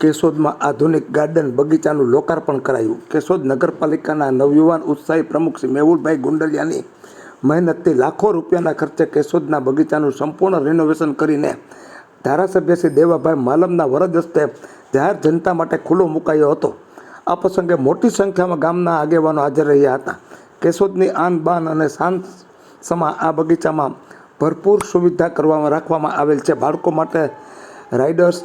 કેશોદમાં આધુનિક ગાર્ડન બગીચાનું લોકાર્પણ કરાયું. કેશોદ નગરપાલિકાના નવયુવાન ઉત્સાહી પ્રમુખ શ્રી મેહુલભાઈ ગુંડલિયાની મહેનતથી લાખો રૂપિયાના ખર્ચે કેશોદના બગીચાનું સંપૂર્ણ રિનોવેશન કરીને ધારાસભ્ય શ્રી દેવાભાઈ માલમના વરદ હસ્તે જાહેર જનતા માટે ખુલ્લો મુકાયો હતો. આ પ્રસંગે મોટી સંખ્યામાં ગામના આગેવાનો હાજર રહ્યા હતા. કેશોદની આન બાન અને શાંત સમા આ બગીચામાં ભરપૂર સુવિધા કરવામાં રાખવામાં આવેલ છે. બાળકો માટે રાઇડર્સ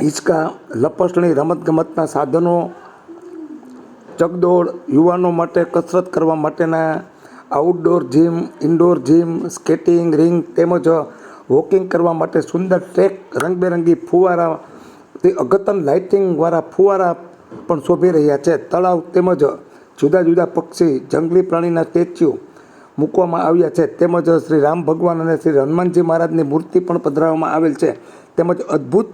હિંચકા લપસણી રમતગમતના સાધનો, ચકદોડ યુવાનો માટે કસરત કરવા માટેના outdoor gym indoor gym skating ring તેમજ વોકિંગ કરવા માટે સુંદર ટ્રેક રંગબેરંગી ફુવારા તે અગતન લાઇટિંગવાળા ફુવારા પણ શોભી રહ્યા છે. તળાવ તેમજ જુદા જુદા પક્ષી, જંગલી પ્રાણીના સ્ટેચ્યુ મૂકવામાં આવ્યા છે. તેમજ શ્રી રામ ભગવાન અને શ્રી હનુમાનજી મહારાજની મૂર્તિ પણ પધરાવવામાં આવેલ છે. તેમજ અદ્ભુત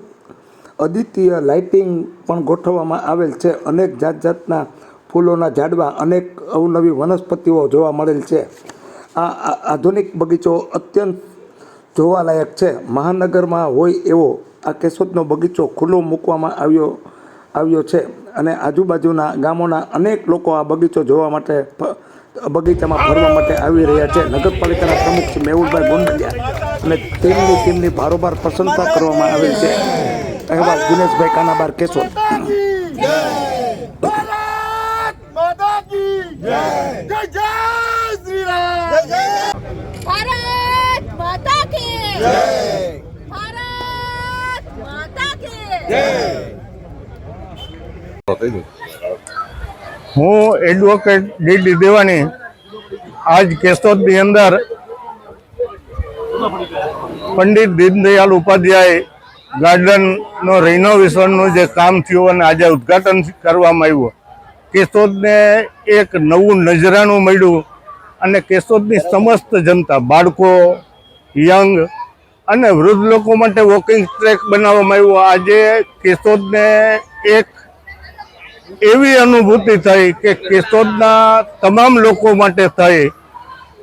અદ્વિતીય લાઇટિંગ પણ ગોઠવવામાં આવેલ છે. અનેક જાત જાતના ફૂલોના ઝાડવા, અનેક અવનવી વનસ્પતિઓ જોવા મળેલ છે. આ આધુનિક બગીચો અત્યંત જોવાલાયક છે. મહાનગરમાં હોય એવો આ કેશોદનો બગીચો ખુલ્લો મૂકવામાં આવ્યો આવ્યો છે અને આજુબાજુના ગામોના અનેક લોકો આ બગીચો જોવા માટે બગીચામાં ફરવા માટે આવી રહ્યા છે. નગરપાલિકાના પ્રમુખ મેહુલભાઈ ગોંડલિયા અને તેમની ટીમની ભારોભાર પ્રશંસા કરવામાં આવેલ છે. અહેવાલ દિનેશભાઈ કાનાબાર કેશોદ. હું એડવોકેટ ડીડી દેવાની આજ કેશોદની અંદર પંડિત દીનદયાલ ઉપાધ્યાય ગાર્ડનનો રિનોવેશનનું જે કામ થયું અને આજે ઉદ્ઘાટન કરવામાં આવ્યું, કેશોદને એક નવું નજરાણું મળ્યું અને કેશોદની સમસ્ત જનતા, બાળકો, યંગ અને વૃદ્ધ લોકો માટે વોકિંગ ટ્રેક બનાવવામાં આવ્યો. આજે કેશોદને એક એવી અનુભૂતિ થઈ કે કેશોદના તમામ લોકો માટે થઈ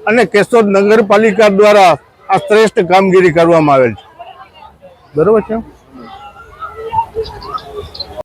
અને કેશોદ નગરપાલિકા દ્વારા આ શ્રેષ્ઠ કામગીરી કરવામાં આવેલ છે. બરોબર છે?